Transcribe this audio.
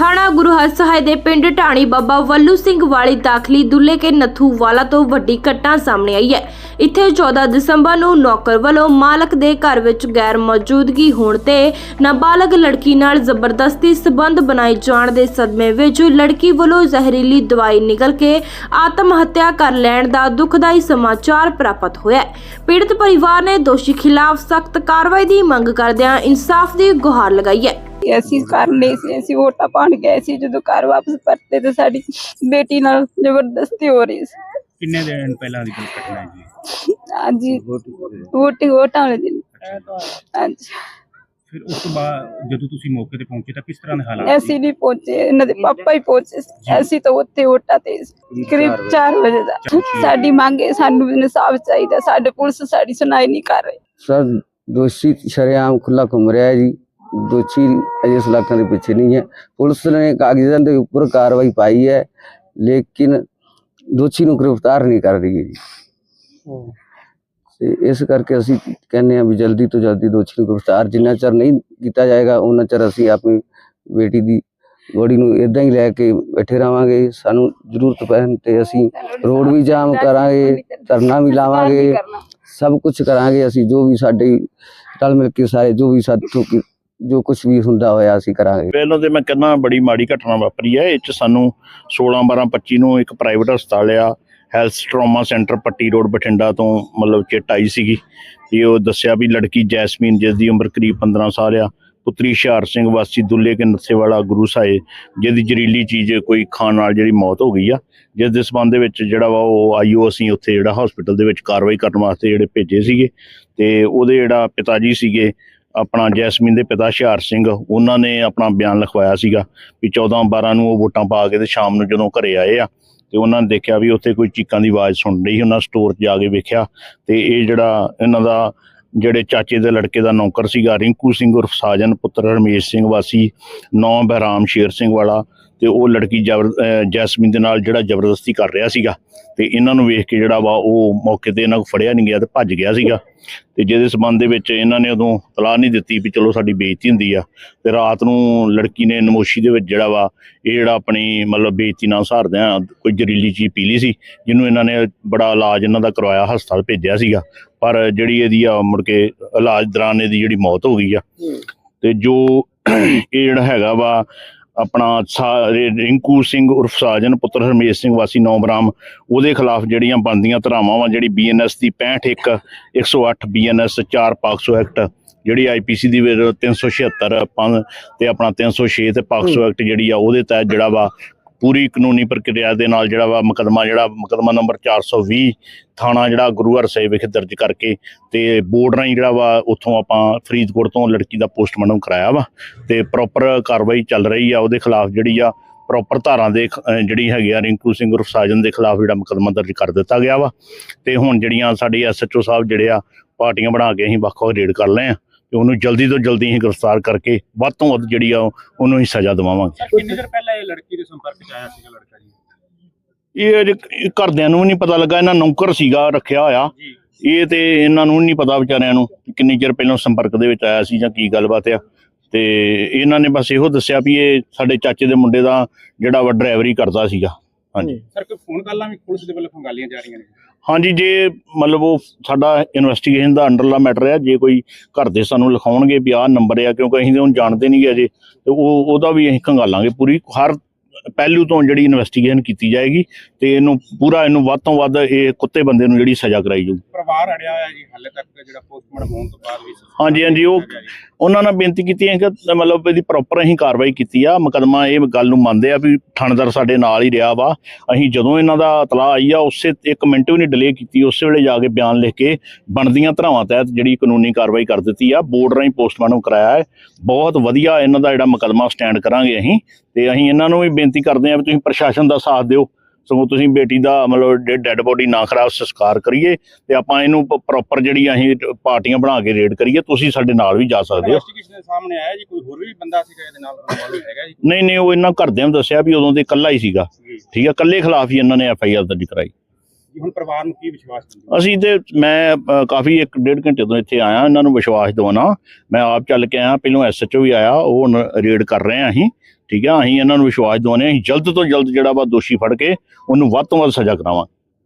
ਥਾਣਾ ਗੁਰੂ ਹਰਸਹਾਏ ਦੇ ਪਿੰਡ ਢਾਣੀ ਬਾਬਾ ਵੱਲੂ ਸਿੰਘ ਵਾਲੀ ਦਾਖਲੀ ਦੁੱਲੇ ਕੇ ਨੱਥੂ ਵਾਲਾ ਤੋਂ ਵੱਡੀ ਘਟਨਾ ਸਾਹਮਣੇ ਆਈ ਹੈ। ਇੱਥੇ 14 ਦਸੰਬਰ ਨੂੰ ਨੌਕਰ ਵੱਲੋਂ ਮਾਲਕ ਦੇ ਘਰ ਵਿੱਚ ਗੈਰ ਮੌਜੂਦਗੀ ਹੋਣ ਤੇ ਨਾਬਾਲਗ ਲੜਕੀ ਨਾਲ ਜ਼ਬਰਦਸਤੀ ਸਬੰਧ ਬਣਾਏ ਜਾਣ ਦੇ ਸਦਮੇ ਵਿੱਚ ਲੜਕੀ ਵੱਲੋਂ ਜ਼ਹਿਰੀਲੀ ਦਵਾਈ ਨਿਕਲ ਕੇ ਆਤਮ ਹੱਤਿਆ ਕਰ ਲੈਣ ਦਾ ਦੁਖਦਾਈ ਸਮਾਚਾਰ ਪ੍ਰਾਪਤ ਹੋਇਆ ਪੀੜਤ ਪਰਿਵਾਰ ਨੇ ਦੋਸ਼ੀ ਖਿਲਾਫ ਸਖਤ ਕਾਰਵਾਈ ਦੀ ਮੰਗ ਕਰਦਿਆਂ ਇਨਸਾਫ ਦੀ ਗੁਹਾਰ ਲਗਾਈ ਹੈ। ਕਿ ਅਸੀਂ ਘਰ ਨਹੀਂ ਸੀ ਅਸੀਂ ਵੋਟਾਂ ਪਾਣ ਗਏ ਸੀ ਜਦੋਂ ਘਰ ਵਾਪਸ ਪਰਤੇ ਤੇ ਸਾਡੀ ਬੇਟੀ ਨਾਲ ਜ਼ਬਰਦਸਤੀ ਹੋ ਰਹੀ ਸੀ। ਕਿੰਨੇ ਦਿਨ ਪਹਿਲਾਂ ਦੀ ਗੱਲ ਘਟਨਾ ਹੈ ਜੀ? ਹਾਂਜੀ। ਵੋਟੀ ਵੋਟਾਂ ਵਾਲੇ ਦਿਨ। ਹਾਂਜੀ। ਫਿਰ ਉਸ ਤੋਂ ਬਾਅਦ ਜਦੋਂ ਤੁਸੀਂ ਮੌਕੇ ਤੇ ਪਹੁੰਚੇ ਤਾਂ ਕਿਸ ਤਰ੍ਹਾਂ ਦੇ ਹਾਲਾਤ ਸੀ? ਅਸੀਂ ਨਹੀਂ ਪਹੁੰਚੇ ਇਹਨਾਂ ਦੇ ਪਾਪਾ ਹੀ ਪਹੁੰਚੇ। ਅਸੀਂ ਤਾਂ ਉੱਥੇ ਵੋਟਾਂ ਤੇ। ਕਰੀਬ 4 ਵਜੇ। ਦਾ। ਸਾਡੀ ਮੰਗ ਹੈ ਸਾਨੂੰ ਇਨਸਾਫ ਚਾਹੀਦਾ। ਸਾਡੇ ਪੁਲਿਸ ਸਾਡੀ ਸੁਣਾਈ ਨਹੀਂ ਕਰ ਰਹੀ। ਸਰ ਦੋਸ਼ੀ ਸ਼ਰੇਆਮ ਖੁੱਲਾ ਘੁੰਮ ਰਿਹਾ ਜੀ। ਦੋਸ਼ੀ ਅਜੇ ਸਲਾਖਾਂ ਦੇ ਪਿੱਛੇ ਨਹੀਂ ਹੈ। ਪੁਲਿਸ ਨੇ ਕਾਗਜ਼ਾਂ ਦੇ ਉੱਪਰ ਕਾਰਵਾਈ ਪਾਈ ਹੈ ਲੇਕਿਨ ਦੋਸ਼ੀ ਨੂੰ ਗ੍ਰਿਫਤਾਰ ਨਹੀਂ ਕਰ ਰਹੀ ਹੈ ਜੀ। ਤੇ ਇਸ ਕਰਕੇ ਅਸੀਂ ਕਹਿੰਦੇ ਹਾਂ ਵੀ ਜਲਦੀ ਤੋਂ ਜਲਦੀ ਦੋਸ਼ੀ ਨੂੰ ਗ੍ਰਿਫਤਾਰ ਜਿੰਨਾ ਚਿਰ ਨਹੀਂ ਕੀਤਾ ਜਾਏਗਾ ਉਹਨਾਂ ਚਿਰ ਅਸੀਂ ਆਪਣੀ ਬੇਟੀ ਦੀ ਬੋਡੀ ਨੂੰ ਇਦਾਂ ਹੀ ਲੈ ਕੇ ਬੈਠੇ ਰਵਾਂਗੇ ਸਾਨੂੰ ਜ਼ਰੂਰਤ ਪੈਣ ਤੇ ਅਸੀਂ ਰੋਡ ਵੀ ਜਾਮ ਕਰਾਂਗੇ ਧਰਨਾ ਵੀ ਲਾਵਾਂਗੇ ਸਭ ਕੁਝ ਕਰਾਂਗੇ ਅਸੀਂ ਜੋ ਵੀ ਸਾਡੇ ਰਲ ਮਿਲ ਕੇ ਸਾਰੇ ਜੋ ਵੀ ਸਾਥੋਂ ਜੋ ਕੁਝ ਵੀ ਹੁੰਦਾ ਹੋਇਆ ਅਸੀਂ ਕਰਾਂਗੇ। ਪਹਿਲਾਂ ਤੇ ਮੈਂ ਕਹਿੰਦਾ ਬੜੀ ਮਾੜੀ ਘਟਨਾ ਵਾਪਰੀ ਹੈ। ਇਹ ਚ ਸਾਨੂੰ 16 12 25 ਨੂੰ ਇੱਕ ਪ੍ਰਾਈਵੇਟ ਹਸਪਤਾਲ ਆ health trauma centre Patti road Bathinda ਤੋਂ ਮਤਲਬ ਚਿੱਟ ਆਈ ਸੀਗੀ। ਵੀ ਉਹ ਦੱਸਿਆ ਵੀ ਲੜਕੀ ਜੈਸਮੀਨ ਜਿਸ ਦੀ ਉਮਰ ਕਰੀਬ 15 ਸਾਲ ਆ, ਪੁੱਤਰੀ ਹੁਸ਼ਿਆਰ ਸਿੰਘ, ਵਾਸੀ ਦੁੱਲੇ ਕੇ ਨੱਥੇ ਵਾਲਾ ਗੁਰੂ ਸਾਏ ਜਿਹਦੀ ਜ਼ਹਿਰੀਲੀ ਚੀਜ਼ ਕੋਈ ਖਾਣ ਨਾਲ ਜਿਹੜੀ ਮੌਤ ਹੋ ਗਈ ਆ, ਜਿਸ ਦੇ ਸਬੰਧ ਦੇ ਵਿੱਚ ਜਿਹੜਾ ਵਾ ਉਹ ਆਈਓ ਅਸੀਂ ਉੱਥੇ ਜਿਹੜਾ ਹਸਪੀਟਲ ਦੇ ਵਿੱਚ ਕਾਰਵਾਈ ਕਰਨ ਵਾਸਤੇ ਜਿਹੜੇ ਭੇਜੇ ਸੀਗੇ। ਤੇ ਉਹਦੇ ਜਿਹੜਾ ਪਿਤਾ ਜੀ ਸੀਗੇ ਆਪਣਾ ਜੈਸਮੀਨ ਦੇ ਪਿਤਾ ਹੁਸ਼ਿਆਰ ਸਿੰਘ, ਉਹਨਾਂ ਨੇ ਆਪਣਾ ਬਿਆਨ ਲਿਖਵਾਇਆ ਸੀਗਾ ਵੀ 14 12 ਨੂੰ ਉਹ ਵੋਟਾਂ ਪਾ ਕੇ ਤੇ ਸ਼ਾਮ ਨੂੰ ਜਦੋਂ ਘਰੇ ਆਏ ਆ, ਤੇ ਉਹਨਾਂ ਨੇ ਦੇਖਿਆ ਵੀ ਉੱਥੇ ਕੋਈ ਚੀਕਾਂ ਦੀ ਆਵਾਜ਼ ਸੁਣ ਰਹੀ ਸੀ, ਉਹਨਾਂ ਸਟੋਰ 'ਚ ਜਾ ਕੇ ਵੇਖਿਆ ਤੇ ਇਹ ਜਿਹੜਾ ਇਹਨਾਂ ਦਾ ਜਿਹੜੇ ਚਾਚੇ ਦੇ ਲੜਕੇ ਦਾ ਨੌਕਰ ਸੀਗਾ, ਰਿੰਕੂ ਸਿੰਘ ਉਰਫ ਸਾਜਨ, ਪੁੱਤਰ ਰਮੇਸ਼ ਸਿੰਘ ਵਾਸੀ, ਨੌ ਬਹਿਰਾਮ ਸ਼ੇਰ ਸਿੰਘ ਵਾਲਾ ਤੇ ਉਹ ਲੜਕੀ ਜਬਰ ਜੈਸਮੀਨ ਦੇ ਨਾਲ ਜਿਹੜਾ ਜ਼ਬਰਦਸਤੀ ਕਰ ਰਿਹਾ ਸੀਗਾ ਤੇ ਇਹਨਾਂ ਨੂੰ ਵੇਖ ਕੇ ਜਿਹੜਾ ਵਾ ਉਹ ਮੌਕੇ ਤੇ ਇਹਨਾਂ ਨੂੰ ਫੜਿਆ ਨਹੀਂ ਗਿਆ ਤੇ ਭੱਜ ਗਿਆ ਸੀਗਾ। ਤੇ ਜਿਹਦੇ ਸਬੰਧ ਦੇ ਵਿੱਚ ਇਹਨਾਂ ਨੇ ਉਦੋਂ ਤਲਾਹ ਨਹੀਂ ਦਿੱਤੀ ਵੀ ਚਲੋ ਸਾਡੀ ਬੇਇੱਜ਼ਤੀ ਹੁੰਦੀ ਆ। ਤੇ ਰਾਤ ਨੂੰ ਲੜਕੀ ਨੇ ਨਮੋਸ਼ੀ ਦੇ ਵਿੱਚ ਜਿਹੜਾ ਵਾ ਇਹ ਜਿਹੜਾ ਆਪਣੀ ਮਤਲਬ ਬੇਇੱਜ਼ਤੀ ਨਾਲ ਸਹਾਰਦਿਆਂ ਕੋਈ ਜ਼ਹਿਰੀਲੀ ਚੀਜ਼ ਪੀ ਲਈ ਸੀ ਜਿਹਨੂੰ ਇਹਨਾਂ ਨੇ ਬੜਾ ਇਲਾਜ ਇਹਨਾਂ ਦਾ ਕਰਵਾਇਆ ਹਸਪਤਾਲ ਭੇਜਿਆ ਸੀਗਾ। ਪਰ ਜਿਹੜੀ ਇਹਦੀ ਆ ਮੁੜ ਕੇ ਇਲਾਜ ਦੌਰਾਨ ਇਹਦੀ ਜਿਹੜੀ ਮੌਤ ਹੋ ਗਈ ਆ। ਤੇ ਜੋ ਇਹ ਜਿਹੜਾ ਹੈਗਾ ਵਾ ਆਪਣਾ ਰਿੰਕੂ ਸਿੰਘ ਉਰਫ ਸਾਜਨ ਪੁੱਤਰ ਹਰਮੇਸ਼ ਸਿੰਘ ਵਾਸੀ ਨੌ ਬਰਾਮ ਉਹਦੇ ਖਿਲਾਫ ਜਿਹੜੀਆਂ ਬਣਦੀਆਂ ਧਰਾਵਾਂ ਵਾ ਜਿਹੜੀ ਬੀਐਨਐਸ ਦੀ 65 1 108 ਬੀਐਨਐਸ 4 ਪਾਕਸੋ ਐਕਟ ਜਿਹੜੀ ਆਈਪੀਸੀ ਦੀ ਵਿੱਚ 376 ਪੰਜ ਤੇ ਆਪਣਾ 306 ਤੇ ਪਾਕਸੋ ਐਕਟ ਜਿਹੜੀ ਆ ਉਹਦੇ ਤਹਿਤ ਜਿਹੜਾ ਵਾ ਪੂਰੀ ਕਾਨੂੰਨੀ ਪ੍ਰਕਿਰਿਆ ਦੇ ਨਾਲ ਜਿਹੜਾ ਵਾ ਮੁਕਦਮਾ, ਜਿਹੜਾ ਮੁਕਦਮਾ ਨੰਬਰ 420 ਥਾਣਾ ਜਿਹੜਾ ਗੁਰੂ ਸਾਹਿਬ ਵਿਖੇ ਦਰਜ ਕਰਕੇ ਤੇ ਬੋਰਡ ਰਾਹੀਂ ਜਿਹੜਾ ਵਾ ਉੱਥੋਂ ਆਪਾਂ ਫਰੀਦਕੋਟ ਤੋਂ ਲੜਕੀ ਦਾ ਪੋਸਟਮਾਰਟਮ ਕਰਾਇਆ ਵਾ ਤੇ ਪ੍ਰੋਪਰ ਕਾਰਵਾਈ ਚੱਲ ਰਹੀ ਆ, ਉਹਦੇ ਖਿਲਾਫ ਜਿਹੜੀ ਆ ਪ੍ਰੋਪਰ ਧਾਰਾਂ ਦੇ ਜਿਹੜੀ ਹੈਗੀ ਆ, ਰਿੰਕੂ ਸਿੰਘ ਉਰਫ ਸਾਜਨ ਦੇ ਖਿਲਾਫ ਜਿਹੜਾ ਮੁਕਦਮਾ ਦਰਜ ਕਰ ਦਿੱਤਾ ਗਿਆ ਵਾ ਤੇ ਹੁਣ ਜਿਹੜੀਆਂ ਸਾਡੇ ਐਸਐਚਓ ਸਾਹਿਬ ਜਿਹੜੇ ਆ ਪਾਰਟੀਆਂ ਬਣਾ ਕੇ ਅਸੀਂ ਵੱਖ-ਵੱਖ ਰੇਡ ਕਰ ਲਏ ਆ। ਤੇ ਉਹਨੂੰ ਜਲਦੀ ਤੋਂ ਜਲਦੀ ਅਸੀਂ ਗ੍ਰਿਫਤਾਰ ਕਰਕੇ ਵੱਧ ਤੋਂ ਵੱਧ ਜਿਹੜੀ ਆ ਉਹਨੂੰ ਹੀ ਸਜ਼ਾ ਦਿਵਾਵਾਂਗੇ। ਕਿੰਨੀ ਦੇਰ ਪਹਿਲਾਂ ਇਹ ਲੜਕੀ ਦੇ ਸੰਪਰਕ 'ਚ ਆਇਆ ਸੀਗਾ ਲੜਕਾ ਜੀ? ਇਹ ਘਰਦਿਆਂ ਨੂੰ ਵੀ ਨਹੀਂ ਪਤਾ ਲੱਗਾ ਇਹਨਾਂ ਨੌਕਰ ਸੀਗਾ ਰੱਖਿਆ ਹੋਇਆ। ਇਹ ਤੇ ਇਹਨਾਂ ਨੂੰ ਨਹੀਂ ਪਤਾ ਵਿਚਾਰਿਆਂ ਨੂੰ ਕਿੰਨੀ ਚਿਰ ਪਹਿਲਾਂ ਸੰਪਰਕ ਦੇ ਵਿੱਚ ਆਇਆ ਸੀ ਜਾਂ ਕੀ ਗੱਲਬਾਤ ਆ। ਤੇ ਇਹਨਾਂ ਨੇ ਬਸ ਇਹੋ ਦੱਸਿਆ ਵੀ ਇਹ ਸਾਡੇ ਚਾਚੇ ਦੇ ਮੁੰਡੇ ਦਾ ਜਿਹੜਾ ਵਾ ਡਰਾਈਵਰੀ ਕਰਦਾ ਸੀਗਾ। ਹਾਂਜੀ। ਸਰ ਕੋਈ ਫੋਨ ਕਾਲਾਂ ਵੀ ਪੁਲਿਸ ਦੇ ਵੱਲੋਂ ਖੰਗਾਲੀਆਂ ਜਾ ਰਹੀਆਂ ਨੇ? ਹਾਂਜੀ ਜੇ ਮਤਲਬ ਉਹ ਸਾਡਾ ਇਨਵੈਸਟੀਗੇਸ਼ਨ ਦਾ ਅੰਡਰਲਾ ਮੈਟਰ ਹੈ ਜੇ ਕੋਈ ਘਰ ਦੇ ਸਾਨੂੰ ਲਿਖਾਉਣਗੇ ਵੀ ਆਹ ਨੰਬਰ ਆ ਕਿਉਂਕਿ ਅਸੀਂ ਤਾਂ ਹੁਣ ਜਾਣਦੇ ਨਹੀਂਗੇ ਅਜੇ ਤੇ ਉਹ ਉਹਦਾ ਵੀ ਅਸੀਂ ਖੰਗਾਲਾਂਗੇ ਪੂਰੀ ਹਰ ਪਹਿਲੂ ਤੋਂ ਜਿਹੜੀ ਇਨਵੈਸਟੀਗੇਸ਼ਨ ਕੀਤੀ ਜਾਏਗੀ ਤੇ ਇਹਨੂੰ ਪੂਰਾ ਇਹਨੂੰ ਵੱਧ ਤੋਂ ਵੱਧ ਇਹ ਕੁੱਤੇ ਬੰਦੇ ਨੂੰ ਜਿਹੜੀ ਸਜ਼ਾ ਕਰਾਈ ਜਾਊ। ਪਰਿਵਾਰ ਅੜਿਆ ਹੋਇਆ ਜੀ ਹਾਲੇ ਤੱਕ ਜਿਹੜਾ ਪੋਸਟਮਾਰਟਮ ਹੋਣ ਤੋਂ ਬਾਅਦ ਵੀ ਹਾਂਜੀ, ਹਾਂਜੀ, ਉਹ- ਉਹਨਾਂ ਨਾਲ ਬੇਨਤੀ ਕੀਤੀ ਹੈ ਕਿ ਮਤਲਬ ਇਹਦੀ ਪ੍ਰੋਪਰ ਅਸੀਂ ਕਾਰਵਾਈ ਕੀਤੀ ਆ। ਮੁਕਦਮਾ ਇਹ ਗੱਲ ਨੂੰ ਮੰਨਦੇ ਆ ਵੀ ਥਾਣੇਦਾਰ ਸਾਡੇ ਨਾਲ ਹੀ ਰਿਹਾ ਵਾ। ਅਸੀਂ ਜਦੋਂ ਇਹਨਾਂ ਦਾ ਇਤਲਾਹ ਆਈ ਆ ਉਸੇ ਇੱਕ ਮਿੰਟ ਵੀ ਨਹੀਂ ਡਿਲੇ ਕੀਤੀ ਉਸੇ ਵੇਲੇ ਜਾ ਕੇ ਬਿਆਨ ਲਿਖ ਕੇ ਬਣਦੀਆਂ ਧਰਾਵਾਂ ਤਹਿਤ ਜਿਹੜੀ ਕਾਨੂੰਨੀ ਕਾਰਵਾਈ ਕਰ ਦਿੱਤੀ ਆ। ਬੋਰਡ ਰਾਹੀਂ ਪੋਸਟਮਾਰਟਮ ਕਰਾਇਆ ਹੈ। ਬਹੁਤ ਵਧੀਆ ਇਹਨਾਂ ਦਾ ਜਿਹੜਾ ਮੁਕਦਮਾ ਸਟੈਂਡ ਕਰਾਂਗੇ ਅਸੀਂ ਤੇ ਅਸੀਂ ਇਹਨਾਂ ਨੂੰ ਵੀ ਬੇਨਤੀ ਕਰਦੇ ਆ ਵੀ ਤੁਸੀਂ ਪ੍ਰਸ਼ਾਸਨ ਦਾ ਸਾਥ ਦਿਓ ਸਗੋਂ ਤੁਸੀਂ ਬੇਟੀ ਦਾ ਮਤਲਬ ਡੈੱਡ ਬੋਡੀ ਨਾ ਖਰਾਬ ਸੰਸਕਾਰ ਕਰੀਏ ਤੇ ਆਪਾਂ ਇਹਨੂੰ ਪ੍ਰੋਪਰ ਜਿਹੜੀ ਅਸੀਂ ਪਾਰਟੀਆਂ ਬਣਾ ਕੇ ਰੇਡ ਕਰੀਏ ਤੁਸੀਂ ਸਾਡੇ ਨਾਲ ਵੀ ਜਾ ਸਕਦੇ ਹੋ। ਇਨਵੈਸਟੀਗੇਸ਼ਨ ਦੇ ਸਾਹਮਣੇ ਆਇਆ ਜੀ ਕੋਈ ਹੋਰ ਵੀ ਬੰਦਾ ਸੀਗਾ ਇਹਦੇ ਨਾਲ involved ਹੈਗਾ ਜੀ? ਨਹੀਂ ਨਹੀਂ ਉਹ ਇਹਨਾਂ ਘਰਦਿਆਂ ਨੂੰ ਦੱਸਿਆ ਵੀ ਉਦੋਂ ਤੇ ਇਕੱਲਾ ਹੀ ਸੀਗਾ। ਠੀਕ ਹੈ ਇਕੱਲੇ ਖਿਲਾਫ ਹੀ ਇਹਨਾਂ ਨੇ ਐਫ ਆਈ ਆਰ ਦਰਜ ਕਰਾਈ। ਹੁਣ ਪਰਿਵਾਰ ਨੂੰ ਕੀ ਵਿਸ਼ਵਾਸ ਦਿੰਦੇ ਅਸੀਂ ਤੇ ਮੈਂ ਕਾਫੀ ਇੱਕ ਡੇਢ ਘੰਟੇ ਤੋਂ ਇੱਥੇ ਆਇਆ ਇਹਨਾਂ ਨੂੰ ਵਿਸ਼ਵਾਸ ਦਿਵਾਉਣਾ। ਮੈਂ ਆਪ ਚੱਲ ਕੇ ਆਇਆ ਪਹਿਲੋਂ ਐਸਐਚਓ ਵੀ ਆਇਆ ਉਹ ਰੇਡ ਕਰ ਰਹੇ ਆ ਅਸੀਂ। ਠੀਕ ਆ, ਅਸੀਂ ਇਹਨਾਂ ਨੂੰ ਵਿਸ਼ਵਾਸ ਦਿਵਾਉਂਦੇ ਹਾਂ, ਅਸੀਂ ਜਲਦ ਤੋਂ ਜਲਦ ਜਿਹੜਾ ਵਾ ਦੋਸ਼ੀ ਫੜ ਕੇ ਉਹਨੂੰ ਵੱਧ ਤੋਂ ਵੱਧ ਸਜ਼ਾ ਕਰਾਵਾਂ।